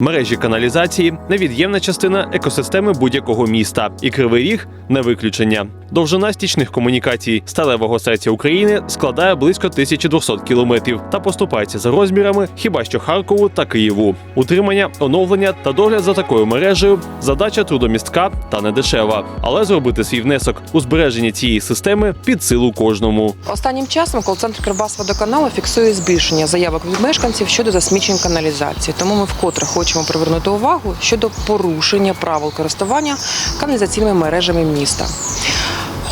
Мережі каналізації невід'ємна частина екосистеми будь-якого міста, і кривий ріг не виключення. Довжина стічних комунікацій сталевого серця України складає близько 1200 кілометрів та поступається за розмірами хіба що Харкову та Києву. Утримання, оновлення та догляд за такою мережею задача трудомістка та недешева. Але зробити свій внесок у збереження цієї системи під силу кожному. Останнім часом кол-центр Кривбасводоканалу фіксує збільшення заявок від мешканців щодо засмічень каналізації. Тому ми вкотре хочемо привернути увагу щодо порушення правил користування каналізаційними мережами міста.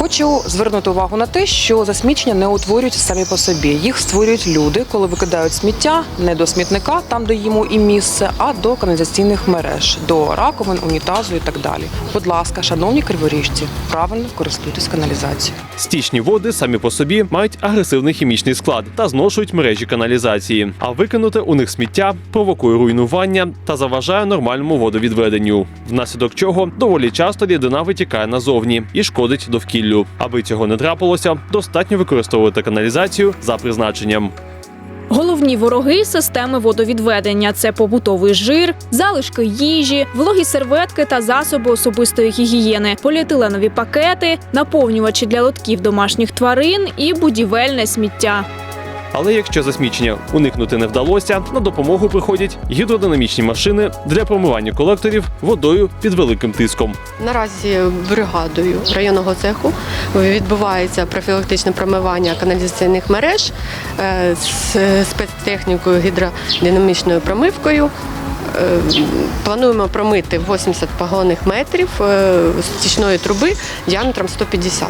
Хочу звернути увагу на те, що засмічення не утворюються самі по собі. Їх створюють люди, коли викидають сміття не до смітника, там де йому і місце, а до каналізаційних мереж, до раковин, унітазу і так далі. Будь ласка, шановні криворіжці, правильно користуйтесь каналізацією. Стічні води самі по собі мають агресивний хімічний склад та зношують мережі каналізації. А викинути у них сміття провокує руйнування та заважає нормальному водовідведенню, внаслідок чого доволі часто рідина витікає назовні і шкодить довкіллю. Аби цього не трапилося, достатньо використовувати каналізацію за призначенням. Головні вороги системи водовідведення це побутовий жир, залишки їжі, вологі серветки та засоби особистої гігієни, поліетиленові пакети, наповнювачі для лотків домашніх тварин і будівельне сміття. Але якщо засмічення уникнути не вдалося, на допомогу приходять гідродинамічні машини для промивання колекторів водою під великим тиском. Наразі бригадою районного цеху відбувається профілактичне промивання каналізаційних мереж е, з спецтехнікою гідродинамічною промивкою. Е, Плануємо промити 80 погонних метрів е, стічної труби діаметром 150.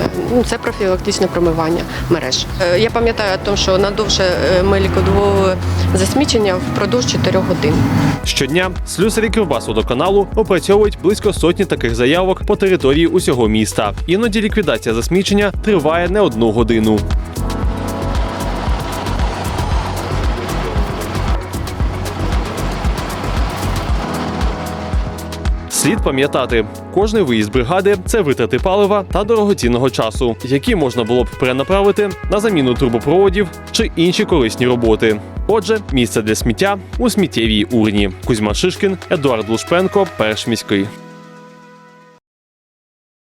Е, ну, Це профілактичне промивання мереж. Е, Я пам'ятаю, що надовше е, ми ліквідовували засмічення впродовж 4 годин. Щодня слюсарі Кривбасводоканалу опрацьовують близько сотні таких заявок по території усього міста. Іноді ліквідація засмічення триває не одну годину. Слід пам'ятати, кожний виїзд бригади це витрати палива та дорогоцінного часу, які можна було б перенаправити на заміну трубопроводів чи інші корисні роботи. Отже, місце для сміття у сміттєвій урні. Кузьма Шишкін, Едуард Лушпенко, перш міський.